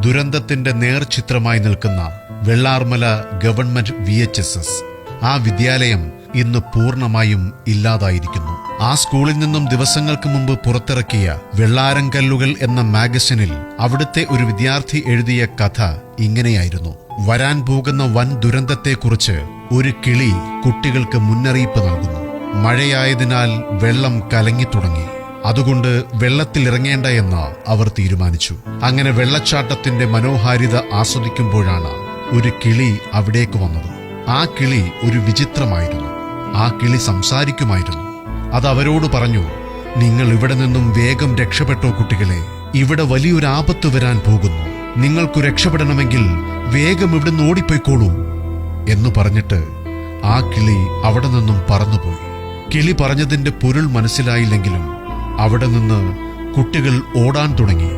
ദുരന്തത്തിന്റെ നേർചിത്രമായി നിൽക്കുന്ന Vellarmala government V H S S ആ വിദ്യാലയം ഇന്ന് പൂർണമായും ഇല്ലാതായിരിക്കുന്നു. ആ സ്കൂളിൽ നിന്നും ദിവസങ്ങൾക്ക് മുമ്പ് പുറത്തിറക്കിയ വെള്ളാരംകല്ലുകൾ എന്ന മാഗസിനിൽ അവിടുത്തെ ഒരു വിദ്യാർത്ഥി എഴുതിയ കഥ ഇങ്ങനെയായിരുന്നു. വരാൻ പോകുന്ന വൻ ദുരന്തത്തെക്കുറിച്ച് ഒരു കിളി കുട്ടികൾക്ക് മുന്നറിയിപ്പ് നൽകുന്നു. മഴയായതിനാൽ വെള്ളം കലങ്ങിത്തുടങ്ങി. അതുകൊണ്ട് വെള്ളത്തിൽ ഇറങ്ങേണ്ട എന്ന് അവർ തീരുമാനിച്ചു. അങ്ങനെ വെള്ളച്ചാട്ടത്തിന്റെ മനോഹാരിത ആസ്വദിക്കുമ്പോഴാണ് ഒരു കിളി അവിടേക്ക് വന്നത്. ആ കിളി ഒരു വിചിത്രമായിരുന്നു. ആ കിളി സംസാരിക്കുമായിരുന്നു. അത് അവരോട് പറഞ്ഞു നിങ്ങൾ ഇവിടെ നിന്നും വേഗം രക്ഷപ്പെട്ടോ കുട്ടികളെ. ഇവിടെ വലിയൊരു ആപത്ത് വരാൻ പോകുന്നു. നിങ്ങൾക്കു രക്ഷപ്പെടണമെങ്കിൽ വേഗം ഇവിടുന്ന് ഓടിപ്പോയിക്കോളൂ. എന്ന് പറഞ്ഞിട്ട് ആ കിളി അവിടെ നിന്നും പറന്നുപോയി. കിളി പറഞ്ഞതിന്റെ പൊരുൾ മനസ്സിലായില്ലെങ്കിലും അവിടെ നിന്ന് കുട്ടികൾ ഓടാൻ തുടങ്ങി.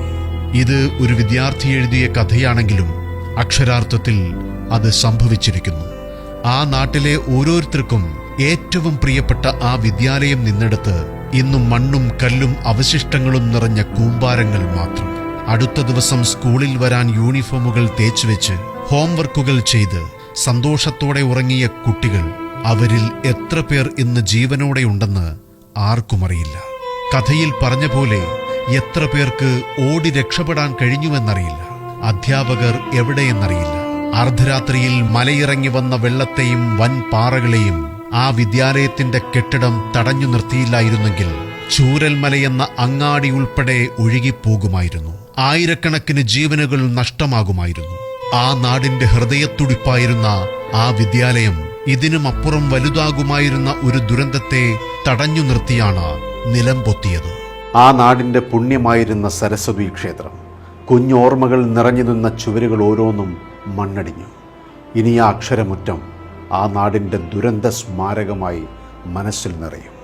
ഇത് ഒരു വിദ്യാർത്ഥി എഴുതിയ കഥയാണെങ്കിലും അക്ഷരാർത്ഥത്തിൽ അത് സംഭവിച്ചിരിക്കുന്നു. ആ നാട്ടിലെ ഓരോരുത്തർക്കും ഏറ്റവും പ്രിയപ്പെട്ട ആ വിദ്യാലയം നിന്നെടുത്ത് ഇന്നും മണ്ണും കല്ലും അവശിഷ്ടങ്ങളും നിറഞ്ഞ കൂമ്പാരങ്ങൾ മാത്രം. അടുത്ത ദിവസം സ്കൂളിൽ വരാൻ യൂണിഫോമുകൾ തേച്ചുവെച്ച് ഹോംവർക്കുകൾ ചെയ്ത് സന്തോഷത്തോടെ ഉറങ്ങിയ കുട്ടികൾ അവരിൽ എത്ര പേർ ഇന്ന് ജീവനോടെയുണ്ടെന്ന് ആർക്കും അറിയില്ല കഥയിൽ പറഞ്ഞ പോലെ എത്ര പേർക്ക് ഓടി രക്ഷപ്പെടാൻ കഴിഞ്ഞുവെന്നറിയില്ല. അധ്യാപകർ എവിടെയെന്നറിയില്ല. അർദ്ധരാത്രിയിൽ മലയിറങ്ങി വന്ന വെള്ളത്തെയും വൻ പാറകളെയും ആ വിദ്യാലയത്തിന്റെ കെട്ടിടം തടഞ്ഞു നിർത്തിയില്ലായിരുന്നെങ്കിൽ ചൂരൽമലയെന്ന അങ്ങാടി ഉൾപ്പെടെ ഒഴുകിപ്പോകുമായിരുന്നു. ആയിരക്കണക്കിന് ജീവനുകൾ നഷ്ടമാകുമായിരുന്നു. ആ നാടിന്റെ ഹൃദയത്തുടിപ്പായിരുന്ന ആ വിദ്യാലയം ഇതിനുമപ്പുറം വലുതാകുമായിരുന്ന ഒരു ദുരന്തത്തെ തടഞ്ഞു നിർത്തിയാണ് നിലം പൊത്തിയത് ആ നാടിന്റെ പുണ്യമായിരുന്ന സരസ്വതി ക്ഷേത്രം കുഞ്ഞോർമ്മകൾ നിറഞ്ഞു നിന്ന ചുവരുകൾ ഓരോന്നും മണ്ണടിഞ്ഞു. ഇനി ആ അക്ഷരമുറ്റം ആ നാടിന്റെ ദുരന്ത സ്മാരകമായി മനസ്സിൽ നിറയും.